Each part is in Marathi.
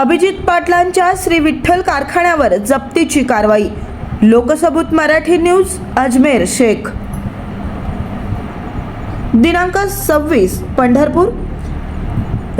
अभिजित पाटलांच्या श्री विठ्ठल कारखान्यावर जप्तीची कारवाई. लोकसबूत मराठी न्यूज अजमेर शेख. दिनांक सव्वीस पंढरपूर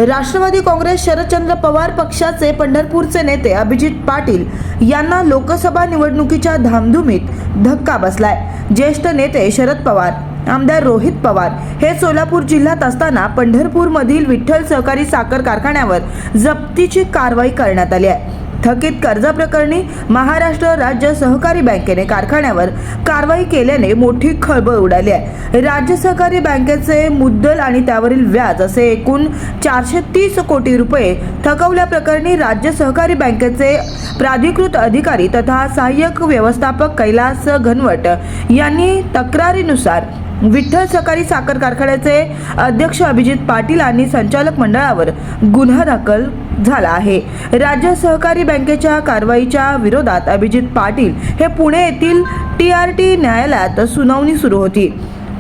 राष्ट्रवादी काँग्रेस शरदचंद्र पवार पक्षाचे पंढरपूरचे नेते अभिजित पाटील यांना लोकसभा निवडणुकीच्या धामधुमीत धक्का बसलाय. ज्येष्ठ नेते शरद पवार आमदार रोहित पवार हे सोलापूर जिल्ह्यात असताना पंढरपूरमधील विठ्ठल सहकारी साखर कारखान्यावर जप्तीची कारवाई करण्यात आली आहे. थकीत कर्जाप्रकरणी महाराष्ट्र राज्य सहकारी बँकेने कारखान्यावर कारवाई केल्याने मोठी खळबळ उडाली आहे. राज्य सहकारी बँकेचे मुद्दल आणि त्यावरील व्याज असे एकूण चारशे तीस कोटी रुपये थकवल्याप्रकरणी राज्य सहकारी बँकेचे प्राधिकृत अधिकारी तथा सहाय्यक व्यवस्थापक कैलास घनवट यांनी तक्रारीनुसार विठ्ठल सहकारी साखर कारखान्याचे अध्यक्ष अभिजित पाटील आणि संचालक मंडळावर गुन्हा दाखल झाला आहे. राज्य सहकारी बँकेच्या कारवाईच्या विरोधात अभिजित पाटील हे पुणे येथील टी आर टी न्यायालयात सुनावणी सुरू होती.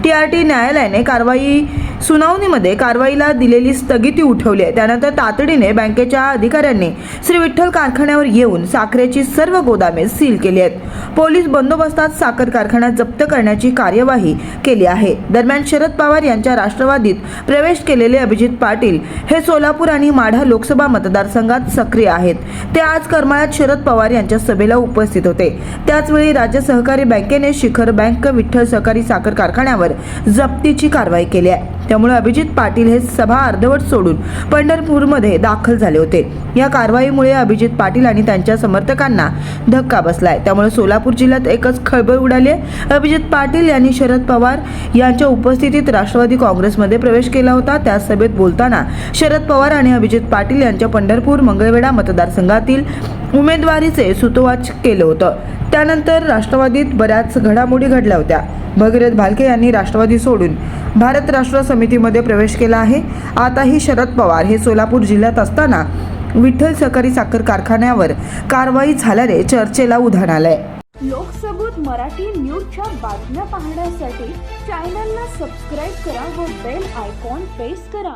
टी आर टी न्यायालयाने कारवाई सुनावणीमध्ये कारवाईला दिलेली स्थगिती उठवली आहे. त्यानंतर तातडीने बँकेच्या अधिकाऱ्यांनी श्री विठ्ठल कारखान्यावर येऊन साखरेची सर्व गोदामे सील केली आहेत. पोलीस बंदोबस्तात साखर कारखाना जप्त करण्याची कार्यवाही केली आहे. दरम्यान शरद पवार यांच्या राष्ट्रवादीत प्रवेश केलेले अभिजित पाटील हे सोलापूर आणि माढा लोकसभा मतदारसंघात सक्रिय आहेत. ते आज करमाळ्यात शरद पवार यांच्या सभेला उपस्थित होते. त्याचवेळी राज्य सहकारी बँकेने शिखर बँक विठ्ठल सहकारी साखर कारखान्यावर जप्तीची कारवाई केली आहे. त्यामुळे अभिजित पाटील हे सभा अर्धवट सोडून पंढरपूरमध्ये दाखल झाले होते. या कारवाईमुळे अभिजित पाटील आणि त्यांच्या समर्थकांना धक्का बसलाय. त्यामुळे सोलापूर जिल्ह्यात एकच खळबळ उडाली अभिजित पाटील यांनी शरद पवार यांच्या उपस्थितीत राष्ट्रवादी काँग्रेसमध्ये प्रवेश केला होता. त्या सभेत बोलताना शरद पवार आणि अभिजित पाटील यांच्या पंढरपूर मंगळवेढा मतदारसंघातील उमेदवारीचे सुतोवाच केलं होतं. त्यानंतर राष्ट्रवादीत बऱ्याच घडामोडी घडल्या होत्या. भगीरथ भालके यांनी राष्ट्रवादी सोडून भारत राष्ट्र समितीमध्ये प्रवेश केला आहे. आताही शरद पवार हे सोलापूर जिल्ह्यात असताना विठ्ठल सहकारी साखर कारखान्यावर कारवाई झाल्याने चर्चेला उधाण आलंय. लोकसबूत मराठी न्यूजच्या बातम्या पाहण्यासाठी चॅनलला सबस्क्राईब करा व बेल आयकॉन प्रेस करा.